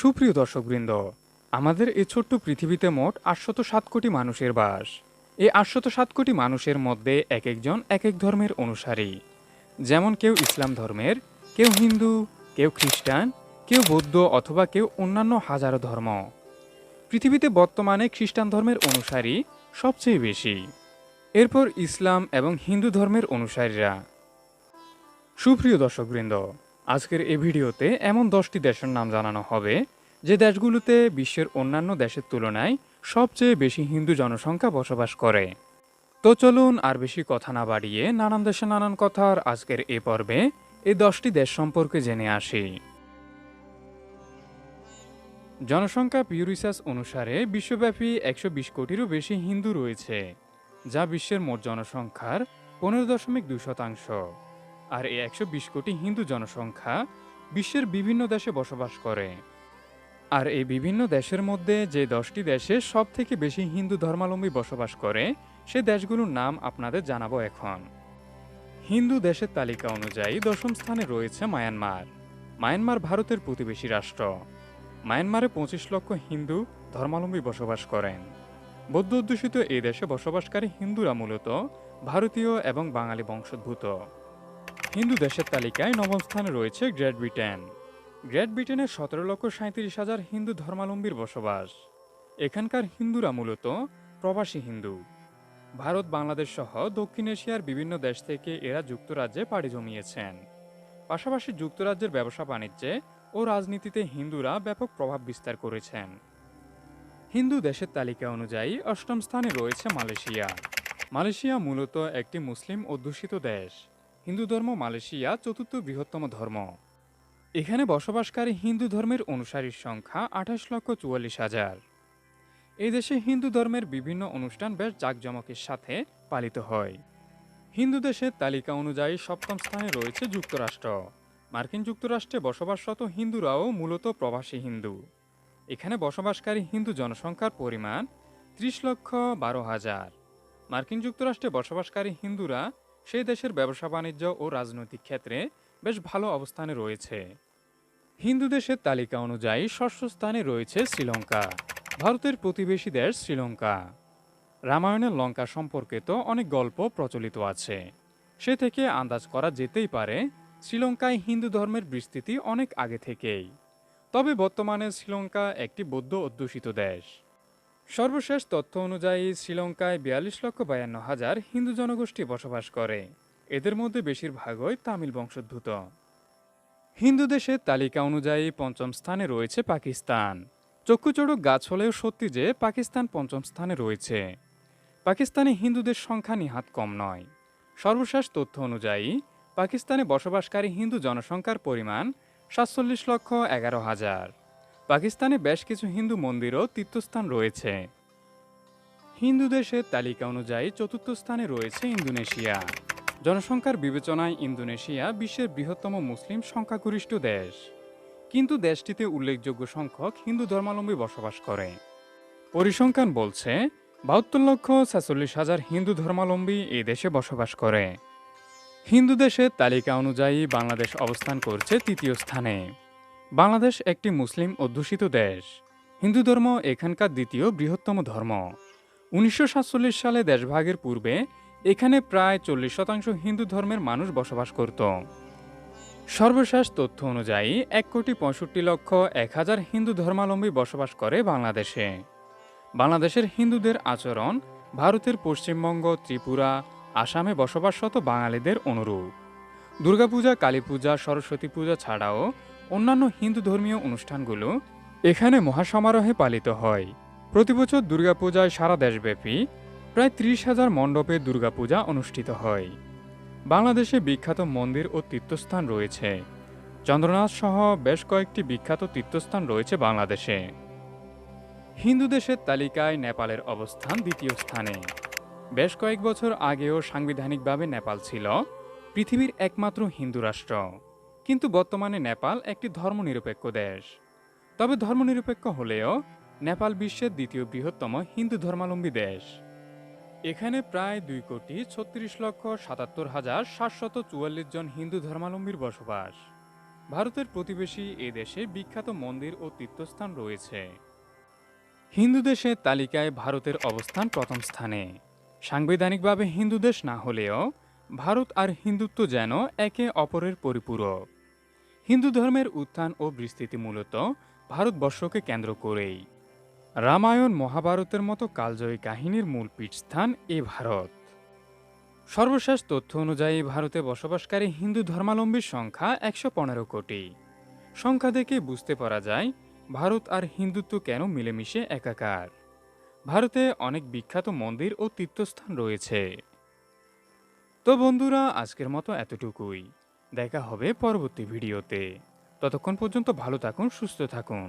সুপ্রিয় দর্শকবৃন্দ, আমাদের এই ছোট্ট পৃথিবীতে মোট আটশত সাত কোটি মানুষের বাস। এই আটশত সাত কোটি মানুষের মধ্যে এক একজন এক এক ধর্মের অনুসারী। যেমন কেউ ইসলাম ধর্মের, কেউ হিন্দু, কেউ খ্রিস্টান, কেউ বৌদ্ধ অথবা কেউ অন্যান্য হাজারো ধর্ম। পৃথিবীতে বর্তমানে খ্রিস্টান ধর্মের অনুসারী সবচেয়ে বেশি। এরপর ইসলাম এবং হিন্দু ধর্মের অনুসারীরা। সুপ্রিয় দর্শকবৃন্দ আজকের এই ভিডিওতে এমন দশটি দেশের নাম জানানো হবে, যে দেশগুলোতে বিশ্বের অন্যান্য দেশের তুলনায় সবচেয়ে বেশি হিন্দু জনসংখ্যা বসবাস করে। তো চলুন আর বেশি কথা না বাড়িয়ে নানান দেশে নানান কথার আজকের এ পর্বে এই দশটি দেশ সম্পর্কে জেনে আসি। জনসংখ্যা পিউ রিসার্চ অনুসারে বিশ্বব্যাপী একশো বিশ কোটিরও বেশি হিন্দু রয়েছে, যা বিশ্বের মোট জনসংখ্যার পনেরো দশমিক দুই শতাংশ। আর এই একশো বিশ কোটি হিন্দু জনসংখ্যা বিশ্বের বিভিন্ন দেশে বসবাস করে। আর এই বিভিন্ন দেশের মধ্যে যে দশটি দেশে সব থেকে বেশি হিন্দু ধর্মাবলম্বী বসবাস করে, সে দেশগুলোর নাম আপনাদের জানাব এখন। হিন্দু দেশের তালিকা অনুযায়ী দশম স্থানে রয়েছে মায়ানমার। মায়ানমার ভারতের প্রতিবেশী রাষ্ট্র। মায়ানমারে পঁচিশ লক্ষ হিন্দু ধর্মাবলম্বী বসবাস করেন। বৌদ্ধ অধ্যুষিত এই দেশে বসবাসকারী হিন্দুরা মূলত ভারতীয় এবং বাঙালি বংশোদ্ভূত। হিন্দু দেশের তালিকায় নবম স্থানে রয়েছে গ্রেট ব্রিটেন। গ্রেট ব্রিটেনে সতেরো লক্ষ সাঁত্রিশ হাজার হিন্দু ধর্মাবলম্বীর বসবাস। এখানকার হিন্দুরা মূলত প্রবাসী হিন্দু। ভারত, বাংলাদেশ সহ দক্ষিণ এশিয়ার বিভিন্ন দেশ থেকে এরা যুক্তরাজ্যে পাড়ি জমিয়েছেন। পাশাপাশি যুক্তরাজ্যের ব্যবসা বাণিজ্যে ও রাজনীতিতে হিন্দুরা ব্যাপক প্রভাব বিস্তার করেছেন। হিন্দু দেশের তালিকা অনুযায়ী অষ্টম স্থানে রয়েছে মালয়েশিয়া। মালয়েশিয়া মূলত একটি মুসলিম অধ্যুষিত দেশ। হিন্দু ধর্ম মালয়েশিয়া চতুর্থ বৃহত্তম ধর্ম। এখানে বসবাসকারী হিন্দু ধর্মের অনুসারীর সংখ্যা আঠাশ লক্ষ চুয়াল্লিশ হাজার। এই দেশে হিন্দু ধর্মের বিভিন্ন অনুষ্ঠান বেশ জাঁকজমকের সাথে পালিত হয়। হিন্দু দেশের তালিকা অনুযায়ী সপ্তম স্থানে রয়েছে যুক্তরাষ্ট্র। মার্কিন যুক্তরাষ্ট্রে বসবাসরত হিন্দুরাও মূলত প্রবাসী হিন্দু। এখানে বসবাসকারী হিন্দু জনসংখ্যার পরিমাণ ত্রিশ লক্ষ বারো হাজার। মার্কিন যুক্তরাষ্ট্রে বসবাসকারী হিন্দুরা সেই দেশের ব্যবসা বাণিজ্য ও রাজনৈতিক ক্ষেত্রে বেশ ভালো অবস্থানে রয়েছে। হিন্দু দেশের তালিকা অনুযায়ী ষষ্ঠ স্থানে রয়েছে শ্রীলঙ্কা, ভারতের প্রতিবেশী দেশ শ্রীলঙ্কা। রামায়ণের লঙ্কা সম্পর্কে তো অনেক গল্প প্রচলিত আছে। সে থেকে আন্দাজ করা যেতেই পারে, শ্রীলঙ্কায় হিন্দু ধর্মের বিস্তৃতি অনেক আগে থেকেই। তবে বর্তমানে শ্রীলঙ্কা একটি বৌদ্ধ অধ্যুষিত দেশ। সর্বশেষ তথ্য অনুযায়ী শ্রীলঙ্কায় বিয়াল্লিশ লক্ষ বায়ান্ন হাজার হিন্দু জনগোষ্ঠী বসবাস করে। এদের মধ্যে বেশিরভাগই তামিল বংশোদ্ভূত। হিন্দু দেশের তালিকা অনুযায়ী পঞ্চম স্থানে রয়েছে পাকিস্তান। চক্ষুচড়ক গাছ হলেও সত্যি যে পাকিস্তান পঞ্চম স্থানে রয়েছে। পাকিস্তানে হিন্দুদের সংখ্যা নিহাত কম নয়। সর্বশেষ তথ্য অনুযায়ী পাকিস্তানে বসবাসকারী হিন্দু জনসংখ্যার পরিমাণ সাতচল্লিশ লক্ষ এগারো হাজার। পাকিস্তানে বেশ কিছু হিন্দু মন্দিরও তীর্থস্থান রয়েছে। হিন্দু দেশের তালিকা অনুযায়ী চতুর্থ স্থানে রয়েছে ইন্দোনেশিয়া। জনসংখ্যার বিবেচনায় ইন্দোনেশিয়া বিশ্বের বৃহত্তম মুসলিম সংখ্যাগরিষ্ঠ দেশ। কিন্তু দেশটিতে উল্লেখযোগ্য সংখ্যক হিন্দু ধর্মাবলম্বী বসবাস করে। পরিসংখ্যান বলছে, বাহাত্তর লক্ষ ছেচল্লিশ হাজার হিন্দু ধর্মাবলম্বী এই দেশে বসবাস করে। হিন্দু দেশের তালিকা অনুযায়ী বাংলাদেশ অবস্থান করছে তৃতীয় স্থানে। বাংলাদেশ একটি মুসলিম অধ্যুষিত দেশ। হিন্দু ধর্ম এখানকার দ্বিতীয় বৃহত্তম ধর্ম। উনিশশো সাতচল্লিশ সালে দেশভাগের পূর্বে এখানে প্রায় চল্লিশ শতাংশ হিন্দু ধর্মের মানুষ বসবাস করত। সর্বশেষ তথ্য অনুযায়ী, এক কোটি পঁয়ষট্টি লক্ষ এক হাজার হিন্দু ধর্মাবলম্বী বসবাস করে বাংলাদেশে। বাংলাদেশের হিন্দুদের আচরণ ভারতের পশ্চিমবঙ্গ, ত্রিপুরা, আসামে বসবাসরত বাঙালিদের অনুরূপ। দুর্গাপূজা কালী পূজা সরস্বতী পূজা ছাড়াও অন্যান্য হিন্দু ধর্মীয় অনুষ্ঠানগুলো এখানে মহাসমারোহে পালিত হয়। প্রতিবছর দুর্গাপূজায় সারা দেশব্যাপী প্রায় ত্রিশ হাজার মণ্ডপে দুর্গাপূজা অনুষ্ঠিত হয়। বাংলাদেশে বিখ্যাত মন্দির ও তীর্থস্থান রয়েছে। চন্দ্রনাথ সহ বেশ কয়েকটি বিখ্যাত তীর্থস্থান রয়েছে বাংলাদেশে। হিন্দু দেশের তালিকায় নেপালের অবস্থান দ্বিতীয় স্থানে। বেশ কয়েক বছর আগেও সাংবিধানিকভাবে নেপাল ছিল পৃথিবীর একমাত্র হিন্দু রাষ্ট্র। কিন্তু বর্তমানে নেপাল একটি ধর্মনিরপেক্ষ দেশ। তবে ধর্মনিরপেক্ষ হলেও নেপাল বিশ্বের দ্বিতীয় বৃহত্তম হিন্দু ধর্মাবলম্বী দেশ। এখানে প্রায় দুই কোটি ছত্রিশ লক্ষ সাতাত্তর হাজার সাতশত চুয়াল্লিশ জন হিন্দু ধর্মাবলম্বীর বসবাস। ভারতের প্রতিবেশী এ দেশে বিখ্যাত মন্দির ও তীর্থস্থান রয়েছে। হিন্দু দেশের তালিকায় ভারতের অবস্থান প্রথম স্থানে। সাংবিধানিকভাবে হিন্দু দেশ না হলেও ভারত আর হিন্দুত্ব যেন একে অপরের পরিপূরক। হিন্দু ধর্মের উত্থান ও বিস্তৃতি মূলত ভারতবর্ষকে কেন্দ্র করেই। রামায়ণ মহাভারতের মতো কালজয়ী কাহিনীর মূল পীঠস্থান এ ভারত। সর্বশেষ তথ্য অনুযায়ী ভারতে বসবাসকারী হিন্দু ধর্মাবলম্বীর সংখ্যা একশো পনেরো কোটি। সংখ্যা দেখে বুঝতে পারা যায়, ভারত আর হিন্দুত্ব কেন মিলেমিশে একাকার। ভারতে অনেক বিখ্যাত মন্দির ও তীর্থস্থান রয়েছে। তো বন্ধুরা, আজকের মতো এতটুকুই। দেখা হবে পরবর্তী ভিডিওতে। ততক্ষণ পর্যন্ত ভালো থাকুন সুস্থ থাকুন।